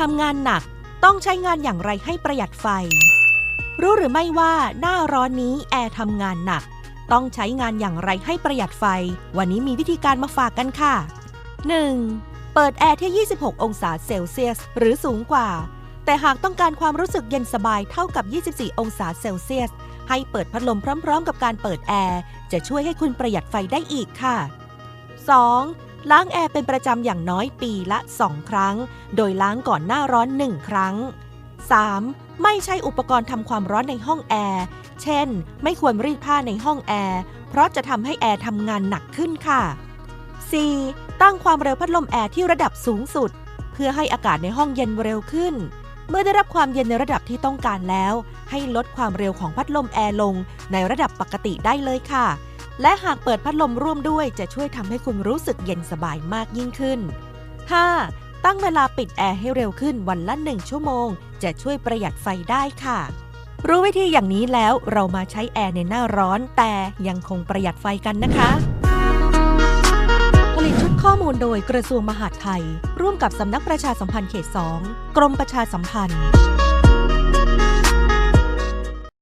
ทำงานหนักต้องใช้งานอย่างไรให้ประหยัดไฟ รู้หรือไม่ว่าหน้าร้อนนี้แอร์ทำงานหนัก ต้องใช้งานอย่างไรให้ประหยัดไฟ วันนี้มีวิธีการมาฝากกันค่ะ 1. เปิดแอร์ที่ 26 องศาเซลเซียส หรือสูงกว่า แต่หากต้องการความรู้สึกเย็นสบายเท่ากับ 24 องศาเซลเซียส ให้เปิดพัดลมพร้อม ๆ กับการเปิดแอร์ จะช่วยให้คุณประหยัดไฟได้อีกค่ะ 2. ล้างแอร์เป็นประจำอย่างน้อยปีละ 2 ครั้ง โดยล้างก่อนหน้าร้อน 1 ครั้ง 3. ไม่ใช้อุปกรณ์ทำความร้อนในห้องแอร์ เช่น ไม่ควรรีดผ้าในห้องแอร์ เพราะจะทำให้แอร์ทำงานหนักขึ้นค่ะ 4. ตั้งความเร็วพัดลมแอร์ที่ระดับสูงสุด เพื่อให้อากาศในห้องเย็นเร็วขึ้น เมื่อได้รับความเย็นในระดับที่ต้องการแล้ว ให้ลดความเร็วของพัดลมแอร์ลงในระดับปกติได้เลยค่ะ และหากเปิดพัดลมร่วมด้วยจะช่วยทำให้คุณรู้สึกเย็นสบายมากยิ่งขึ้น 5. ตั้งเวลาปิดแอร์ให้เร็วขึ้นวันละ 1 ชั่วโมง จะช่วยประหยัดไฟได้ค่ะ รู้วิธีอย่างนี้แล้วเรามาใช้แอร์ในหน้าร้อน แต่ยังคงประหยัดไฟกันนะคะผลิตชุดข้อมูลโดยกระทรวงมหาดไทย ร่วมกับสำนักประชาสัมพันธ์เขต 2 กรมประชาสัมพันธ์